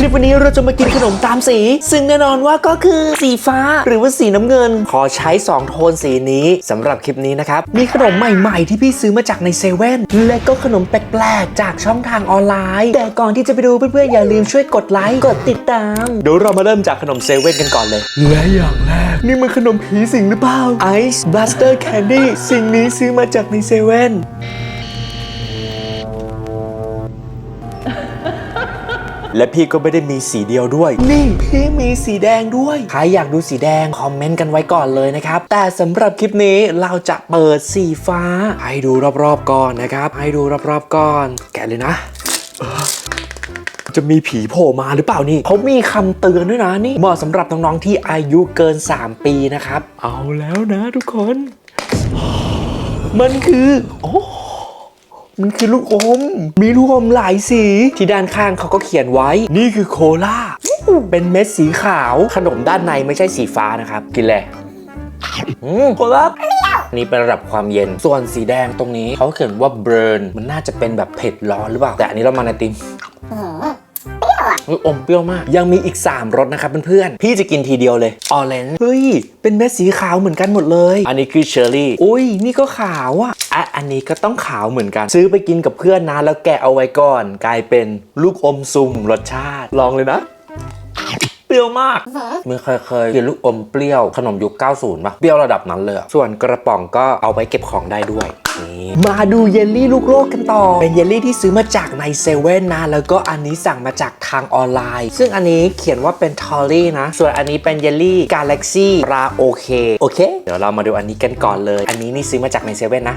คลิปวันนี้เราจะมากินขนมตามสี ซึ่งแน่นอนว่าก็คือสีฟ้าหรือว่าสีน้ำเงิน ขอใช้ 2 โทนสีนี้สำหรับคลิปนี้นะครับ มีขนมใหม่ๆ ที่พี่ซื้อมาจากในเซเว่นและก็ขนมแปลกๆ จากช่องทางออนไลน์ แต่ก่อนที่จะไปดูเพื่อนๆอย่าลืมช่วยกดไลค์กดติดตามเดี๋ยวเรามาเริ่มจากขนมเซเว่นกันก่อนเลยและอย่างแรกนี่มันขนมผีสิงหรือเปล่า Ice Blaster Candy สิ่งนี้ซื้อมาจากในเซเว่น และพี่ก็ไม่ได้มีสีเดียวด้วย นี่พี่มีสีแดงด้วย ใครอยากดูสีแดง คอมเมนต์กันไว้ก่อนเลยนะครับ แต่สำหรับคลิปนี้เราจะเปิดสีฟ้า ให้ดูรอบๆก่อนนะครับ ให้ดูรอบๆก่อน แกะเลยนะเออจะมีผีโผล่มาหรือเปล่านี่เขามีคำเตือนด้วยนะนี่เหมาะสำหรับน้องๆที่อายุเกิน 3 ปีนะครับ เอาแล้วนะทุกคน มันคือ โอ้ มันคือลูกอม มีลูกอมหลายสี ที่ด้านข้างเขาก็เขียนไว้ นี่คือโคลาเป็นเม็ดสีขาวขนมด้านในไม่ใช่สีฟ้านะครับ กินเลยอืมโคลานี่เป็นระดับความเย็น ส่วนสีแดงตรงนี้เขาเขียนว่าเบิร์นมันน่าจะเป็นแบบเผ็ดร้อนหรือเปล่า แต่อันนี้เรามาในติมออมเปรี้ยวมาก ยังมีอีก 3รสนะครับเพื่อนๆ พี่จะกินทีเดียวเลย ออเรนจ์ เฮ้ย เป็นเม็ดสีขาวเหมือนกันหมดเลย อันนี้คือเชอร์รี่ อุ้ย นี่ก็ขาวอะ อะอันนี้ก็ต้องขาวเหมือนกัน ซื้อไปกินกับเพื่อนนะแล้วแกะเอาไว้ก่อน กลายเป็นลูกอมซุ่มรสชาติ ลองเลยนะเปรี้ยวมากเมื่อเคยเคยกินลูกอมเปรี้ยวขนมยุค 90ป่ะ เปรี้ยวระดับนั้นเลยอะส่วนกระป๋องก็เอาไว้เก็บของได้ด้วยนี่มาดูเยลลี่ลูกโลกกันต่อ เป็นเยลลี่ที่ซื้อมาจากในเซเว่นนะ แล้วก็อันนี้สั่งมาจากทางออนไลน์ ซึ่งอันนี้เขียนว่าเป็นทอลลี่นะ ส่วนอันนี้เป็นเยลลี่กาแล็กซี่ราโอเค โอเค เดี๋ยวเรามาดูอันนี้กันก่อนเลย อันนี้นี่ซื้อมาจากในเซเว่นนะ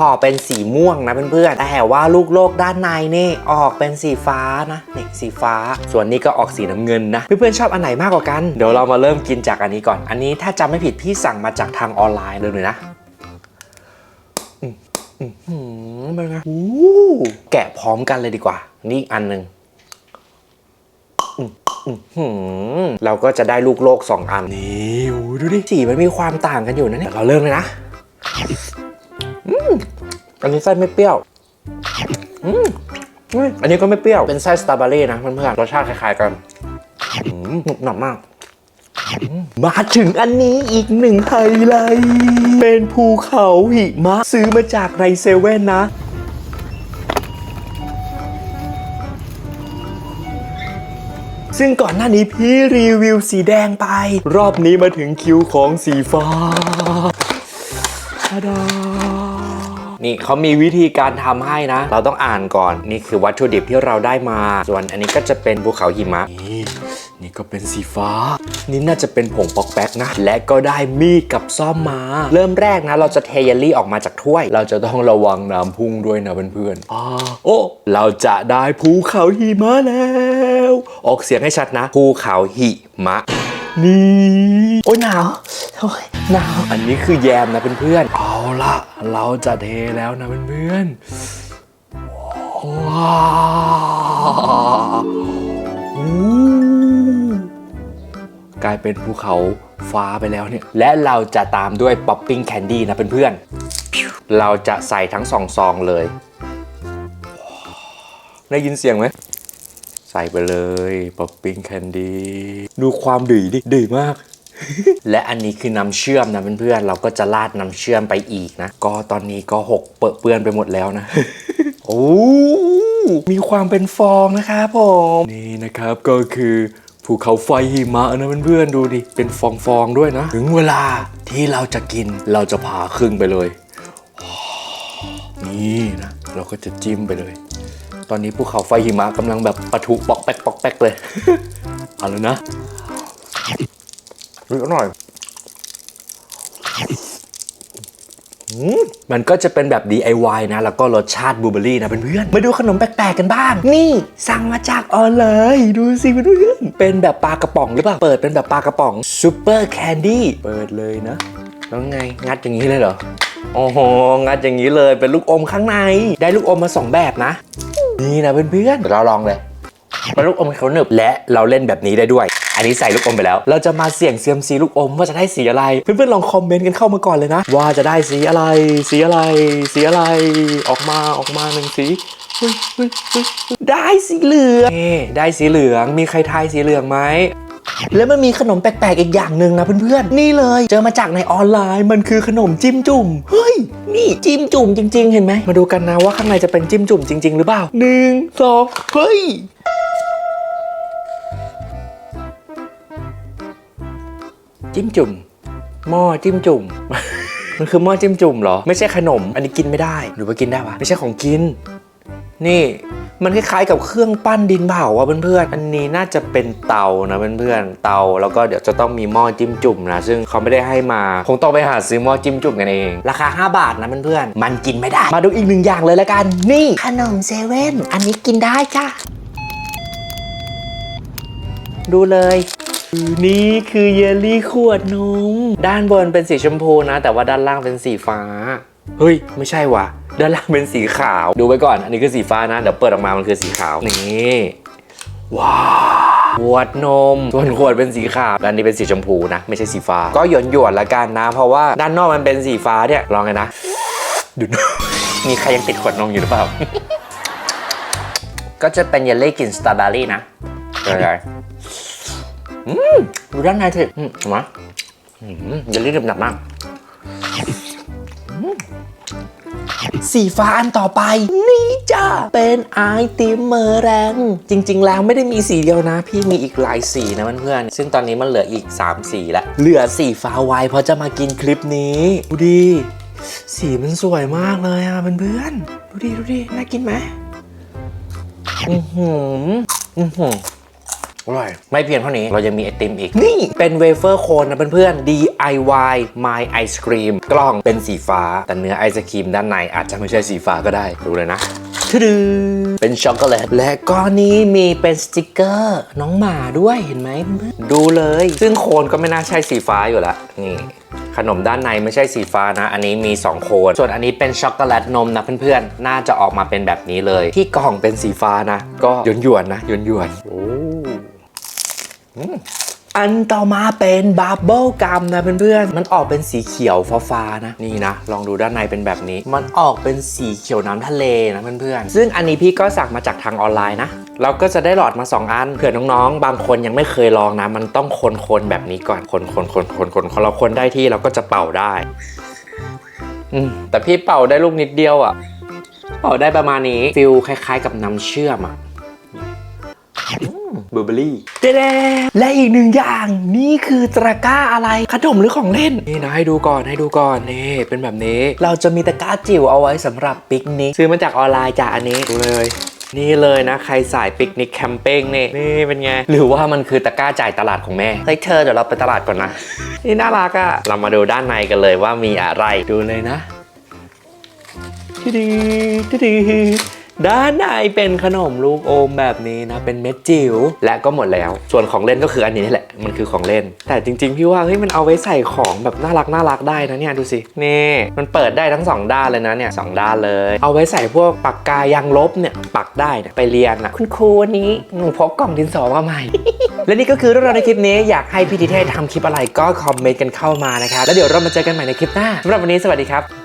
ห่อเป็นสีม่วงนะเพื่อนๆ แต่ว่าลูกโลกด้านในนี่ออกเป็นสีฟ้านะนี่สีฟ้า ส่วนนี้ก็ออกสีน้ำเงินนะเพื่อนๆชอบอันไหนมากกว่ากัน เดี๋ยวเรามาเริ่มกินจากอันนี้ก่อน อันนี้ถ้าจำไม่ผิดพี่สั่งมาจากทางออนไลน์เลยเลยนะอืมเป็นไงอู้แกะพร้อมกันเลยดีกว่า นี่อีกอันหนึ่งเราก็จะได้ลูกโลกสองอัน นี้ดูดิ สีมันมีความต่างกันอยู่นะเนี่ยเดี๋ยวเราเริ่มเลยนะ อันนี้ไส้ไม่เปรี้ยวอันนี้ก็ไม่เปรี้ยว เป็นไส้สตรอเบอรี่นะเพื่อนๆ รสชาติคล้ายๆกันหนุบหนับมาก มาถึงอันนี้อีกหนึ่งไฮไลท์เป็นภูเขาหิมะซื้อมาจากในเซเว่นนะซึ่งก่อนหน้านี้พี่รีวิวสีแดงไป รอบนี้มาถึงคิวของสีฟ้าทาดา นี่เขามีวิธีการทำให้นะ เราต้องอ่านก่อน นี่คือวัตถุดิบที่เราได้มา ส่วนอันนี้ก็จะเป็นภูเขาหิมะ นี่นี่ก็เป็นสีฟ้า นี่น่าจะเป็นผงปอกแป๊กนะ และก็ได้มีดกับซ่อมมา เริ่มแรกนะ เราจะเทเยลลี่ออกมาจากถ้วย เราจะต้องระวังน้ำพุ่งด้วยนะเพื่อนๆอ่าโอ้ เราจะได้ภูเขาหิมะแล้ว ออกเสียงให้ชัดนะ ภูเขาหิมะ นี่โอ้ยหนาวโอ้ยหนาว อันนี้คือแยมนะเพื่อนๆเอาละเราจะเทแล้วนะเพื่อนๆว้าวอู้กลายเป็นภูเขาฟ้าไปแล้วเนี่ย และเราจะตามด้วยป๊อปปิ้งแคนดี้นะเพื่อนๆเราจะใส่ทั้งสองซองเลย ได้ยินเสียงไหม ใส่ไปเลยป๊อปปิ้งแคนดี้ดูความดื้อดิดื้อมาก และอันนี้คือน้ำเชื่อมนะเพื่อนๆเราก็จะราดน้ำเชื่อมไปอีกนะ ก็ตอนนี้ก็หกเปื้อนไปหมดแล้วนะ โอ้มีความเป็นฟองนะครับผมนี่นะครับก็คือภูเขาไฟหิมะนะเพื่อนๆดูดิ เป็นฟองๆด้วยนะ ถึงเวลาที่เราจะกินเราจะผ่าครึ่งไปเลย นี่นะ เราก็จะจิ้มไปเลย ตอนนี้ภูเขาไฟหิมะกำลังแบบปะทุปอกแป๊กปอกแป๊กเลย เอาเลยนะดูหน่อยอืมมันก็จะเป็นแบบ DIY นะ แล้วก็รสชาติบลูเบอร์รี่นะเพื่อนๆมาดูขนมแปลกๆกันบ้าง นี่สั่งมาจากออนไลน์ดูสิเพื่อนๆเป็นแบบปลากระป๋องหรือเปล่า เปิดเป็นแบบปลากระป๋องซูเปอร์แคนดี้เปิดเลยนะ แล้วไง งัดอย่างนี้เลยเหรอ โอ้โห งัดอย่างนี้เลยเป็นลูกอมข้างใน ได้ลูกอมมาสองแบบนะ นี่นะเพื่อนๆเดี๋ยวเราลองเลยมาลูกอมเขาหนึบและเราเล่นแบบนี้ได้ด้วย อันนี้ใส่ลูกอมไปแล้ว เราจะมาเสี่ยงเซียมซีลูกอมว่าจะได้สีอะไร เพื่อนๆลองคอมเมนต์กันเข้ามาก่อนเลยนะ ว่าจะได้สีอะไร สีอะไร สีอะไร ออกมาออกมาหนึ่งสีได้สีเหลืองได้สีเหลืองมีใครทายสีเหลืองไหม แล้วมันมีขนมแปลกๆอีกอย่างหนึ่งนะเพื่อนๆ นี่เลย เจอมาจากในออนไลน์มันคือขนมจิ้มจุ่ม เฮ้ย นี่จิ้มจุ่มจริง ๆ เห็นไหม มาดูกันนะว่าข้างในจะเป็นจิ้มจุ่มจริง ๆ หรือเปล่าหนึ่งสองเฮ้ยจิ้มจุ่มหม้อจิ้มจุ่มมันคือหม้อจิ้มจุ่มเหรอ ไม่ใช่ขนม อันนี้กินไม่ได้ หรือว่ากินได้ปะไม่ใช่ของกิน นี่มันคล้ายๆกับเครื่องปั้นดินเผาอะเพื่อนๆ อันนี้น่าจะเป็นเตานะเพื่อนๆ เตาแล้วก็เดี๋ยวจะต้องมีหม้อจิ้มจุ่มนะ ซึ่งเขาไม่ได้ให้มา คงต้องไปหาซื้อหม้อจิ้มจุ่มกันเอง ราคา 5 บาทนะเพื่อนๆ มันกินไม่ได้ มาดูอีกหนึ่งอย่างเลยละกัน นี่ขนมเซเว่น อันนี้กินได้จ้ะ ดูเลยนี่คือเยลลี่ขวดนม ด้านบนเป็นสีชมพูนะ แต่ว่าด้านล่างเป็นสีฟ้า เฮ้ย ไม่ใช่ว่ะ ด้านล่างเป็นสีขาว ดูไว้ก่อน อันนี้คือสีฟ้านะ เดี๋ยวเปิดออกมามันคือสีขาว นี่ ว้าวขวดนม ส่วนขวดเป็นสีขาวอันนี้เป็นสีชมพูนะ ไม่ใช่สีฟ้า ก็หยวนหยวนละกันนะ เพราะว่าด้านนอกมันเป็นสีฟ้าเนี่ย ลองกันนะ ดูมีใครยังติดขวดนมอยู่หรือเปล่า ก็จะเป็นเยลลี่กลิ่นสตรอเบอรี่นะใช่ๆอืมดูด้านในสิอืมเห็นไหมเยลลี่หนับมาก สีฟ้าอันต่อไป นี่จ้าเป็นไอติมเมอแรง จริง ๆ แล้วไม่ได้มีสีเดียวนะ พี่มีอีกหลายสีนะเพื่อนๆซึ่งตอนนี้มันเหลืออีก 3 สีล้วเหลือสีฟ้าไวเพราะจะมากินคลิปนี้ดูดิสีมันสวยมากเลยอะเพื่อนๆดูดิดูดิน่ากินไหมอือหืออือหือ อร่อย ไม่เพียงเท่านี้เรายังมีไอติมอีก นี่เป็นเวเฟอร์โคนนะเพื่อนๆ DIY My Ice Cream กล่องเป็นสีฟ้า แต่เนื้อไอศครีมด้านในอาจจะไม่ใช่สีฟ้าก็ได้ ดูเลยนะทะดือเป็นช็อกโกแลต และก็นี้มีเป็นสติกเกอร์ น้องหมาด้วยเห็นไหมเพื่อนๆดูเลย ซึ่งโคนก็ไม่น่าใช่สีฟ้าอยู่ละนี่ขนมด้านในไม่ใช่สีฟ้านะ อันนี้มี 2 โคน ส่วนอันนี้เป็นช็อกโกแลตนมนะเพื่อนๆ น่าจะออกมาเป็นแบบนี้เลย ที่กล่องเป็นสีฟ้านะ ก็หยวนๆนะหยวนๆโอ้ อันต่อมาเป็นบับเบิลกัมนะเพื่อนๆ มันออกเป็นสีเขียวฟ้าๆนะ นี่นะ ลองดูด้านในเป็นแบบนี้ มันออกเป็นสีเขียวน้ำทะเลนะเพื่อนๆ ซึ่งอันนี้พี่ก็สั่งมาจากทางออนไลน์นะ เราก็จะได้หลอดมา 2 อัน เผื่อน้องๆ บางคนยังไม่เคยลองนะ มันต้องคนๆแบบนี้ก่อน คนๆคนๆคนๆคนคนเราคนได้ที่เราก็จะเป่าได้ อืม แต่พี่เป่าได้ลูกนิดเดียวอะ่ะเป่าได้ประมาณนี้ฟิลคล้าย ๆ กับน้ำเชื่อมอะ บลูเบอรี่เด้และอีกหนึ่งอย่างนี่คือตะกร้าอะไรขนมหรือของเล่น นี่นะให้ดูก่อนให้ดูก่อนนี่เป็นแบบนี้ เราจะมีตะกร้าจิ๋วเอาไว้สำหรับปิกนิกซื้อมาจากออนไลน์จากอันนี้ดูเลยนี่เลยนะ ใครสายปิกนิกแคมเปญนี่นี่เป็นไง หรือว่ามันคือตะกร้าจ่ายตลาดของแม่เฮ้ยเธอเดี๋ยวเราไปตลาดก่อนนะ นี่น่ารักอะเรามาดูด้านในกันเลยว่ามีอะไรดูเลยนะดีดีดี ด้านในเป็นขนมลูกอมแบบนี้นะ เป็นเม็ดจิ๋วและก็หมดแล้ว ส่วนของเล่นก็คืออันนี้นี่แหละ มันคือของเล่น แต่จริง ๆ พี่ว่าเฮ้ยมันเอาไว้ใส่ของแบบน่ารักน่ารักได้นะเนี่ยดูสินี่มันเปิดได้ทั้งสองด้านเลยนะเนี่ยสองด้านเลย เอาไว้ใส่พวกปากกายางลบเนี่ยปักได้เนี่ยไปเรียนอะคุณครูวันนี้หนูพกกล่องดินสอมาใหม่และนี่ก็คือเรื่องราวในคลิปนี้อยากให้พี่ทิเทศทำคลิปอะไรก็คอมเมนต์กันเข้ามานะครับแล้วเดี๋ยวเรามาเจอกันใหม่ในคลิปหน้าสำหรับวันนี้สวัสดีครับ